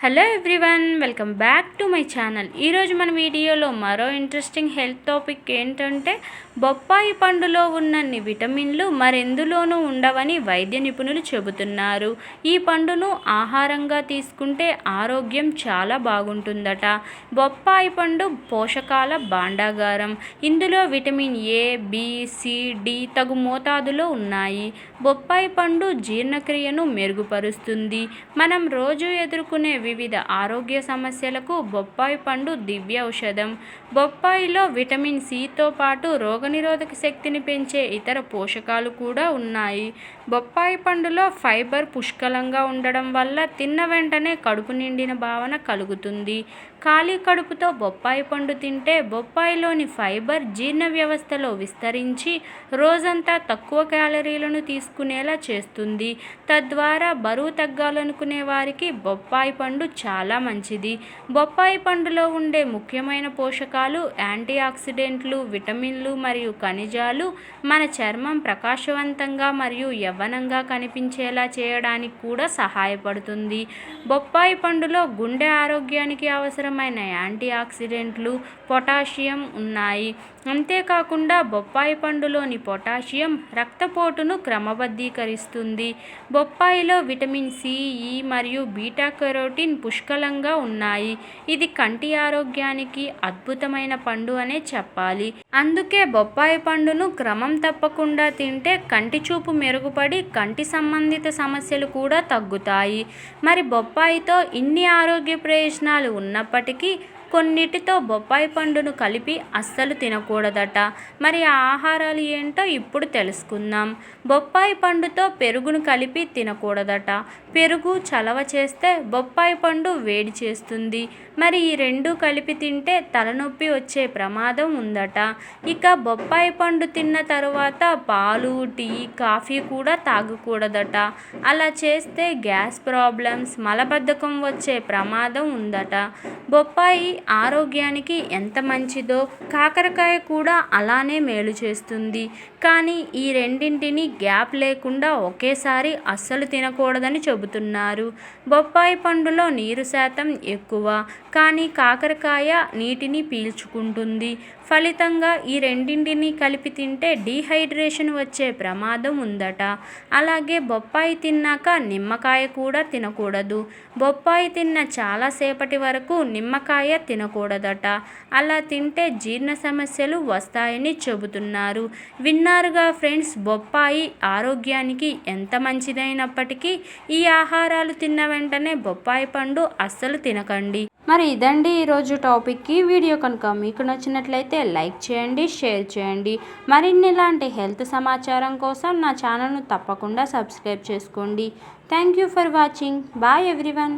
Hello everyone welcome back to my channel ఈరోజు మన వీడియోలో మరో ఇంట్రెస్టింగ్ హెల్త్ టాపిక్ ఏంటంటే బొప్పాయి పండులో ఉన్నన్ని విటమిన్లు మరెందులోనూ ఉండవని వైద్య నిపుణులు చెబుతున్నారు. ఈ పండును ఆహారంగా తీసుకుంటే ఆరోగ్యం చాలా బాగుంటుందట. బొప్పాయి పండు పోషకాల భాండాగారం. ఇందులో vitamin A B C D తగు మోతాదులో ఉన్నాయి. బొప్పాయి పండు జీర్ణక్రియను మెరుగుపరుస్తుంది. మనం రోజు ఎదుర్కొనే వివిధ ఆరోగ్య సమస్యలకు బొప్పాయి పండు దివ్య ఔషధం. బొప్పాయిలో విటమిన్ సితో పాటు రోగనిరోధక శక్తిని పెంచే ఇతర పోషకాలు కూడా ఉన్నాయి. బొప్పాయి పండులో ఫైబర్ పుష్కలంగా ఉండడం వల్ల తిన్న వెంటనే కడుపు నిండిన భావన కలుగుతుంది. ఖాళీ కడుపుతో బొప్పాయి పండు తింటే బొప్పాయిలోని ఫైబర్ జీర్ణ వ్యవస్థలో విస్తరించి రోజంతా తక్కువ క్యాలరీలను తీసుకునేలా చేస్తుంది. తద్వారా బరువు తగ్గాలనుకునే వారికి బొప్పాయి పండు చాలా మంచిది. బొప్పాయి పండులో ఉండే ముఖ్యమైన పోషకాలు యాంటీ ఆక్సిడెంట్లు విటమిన్లు మరియు ఖనిజాలు మన చర్మం ప్రకాశవంతంగా మరియు యవ్వనంగా కనిపించేలా చేయడానికి కూడా సహాయపడుతుంది. బొప్పాయి పండులో గుండె ఆరోగ్యానికి అవసరమైన యాంటీ ఆక్సిడెంట్లు పొటాషియం ఉన్నాయి. అంతేకాకుండా బొప్పాయి పండులోని పొటాషియం రక్తపోటును క్రమబద్ధీకరిస్తుంది. బొప్పాయిలో విటమిన్ సి ఈ మరియు బీటా కెరోటిన్ పుష్కలంగా ఉన్నాయి. ఇది కంటి ఆరోగ్యానికి అద్భుతమైన పండు అనే చెప్పాలి. అందుకే బొప్పాయి పండును క్రమం తప్పకుండా తింటే కంటి చూపు మెరుగుపడి కంటి సంబంధిత సమస్యలు కూడా తగ్గుతాయి. మరి బొప్పాయితో ఇన్ని ఆరోగ్య ప్రయోజనాలు ఉన్నప్పటికీ కొన్నిటితో బొప్పాయి పండును కలిపి అస్సలు తినకూడదట. మరి ఆ ఆహారాలు ఏంటో ఇప్పుడు తెలుసుకుందాం. బొప్పాయి పండుతో పెరుగును కలిపి తినకూడదట. పెరుగు చలవ చేస్తే బొప్పాయి పండు వేడి చేస్తుంది. మరి ఈ రెండు కలిపి తింటే తలనొప్పి వచ్చే ప్రమాదం ఉందట. ఇక బొప్పాయి పండు తిన్న తరువాత పాలు టీ కాఫీ కూడా తాగకూడదట. అలా చేస్తే గ్యాస్ ప్రాబ్లమ్స్ మలబద్ధకం వచ్చే ప్రమాదం ఉందట. బొప్పాయి ఆరోగ్యానికి ఎంత మంచిదో కాకరకాయ కూడా అలానే మేలు చేస్తుంది. కానీ ఈ రెండింటిని గ్యాప్ లేకుండా ఒకేసారి అస్సలు తినకూడదని చెబుతున్నారు. బొప్పాయి పండులో నీరు శాతం ఎక్కువ. కానీ కాకరకాయ నీటిని పీల్చుకుంటుంది. ఫలితంగా ఈ రెండింటిని కలిపి తింటే డీహైడ్రేషన్ వచ్చే ప్రమాదం ఉందట. అలాగే బొప్పాయి తిన్నాక నిమ్మకాయ కూడా తినకూడదు. బొప్పాయి తిన్న చాలాసేపటి వరకు నిమ్మకాయ తినకూడదట. అలా తింటే జీర్ణ సమస్యలు వస్తాయని చెబుతున్నారు. విన్నారుగా ఫ్రెండ్స్ బొప్పాయి ఆరోగ్యానికి ఎంత మంచిదైనప్పటికీ ఈ ఆహారాలు తిన్న వెంటనే బొప్పాయి పండు అస్సలు తినకండి. మరి ఇదండి ఈరోజు టాపిక్కి వీడియో కనుక మీకు నచ్చినట్లయితే లైక్ చేయండి షేర్ చేయండి. మరిన్ని ఇలాంటి హెల్త్ సమాచారం కోసం నా ఛానల్ను తప్పకుండా సబ్స్క్రైబ్ చేసుకోండి. Thank you for watching. Bye everyone.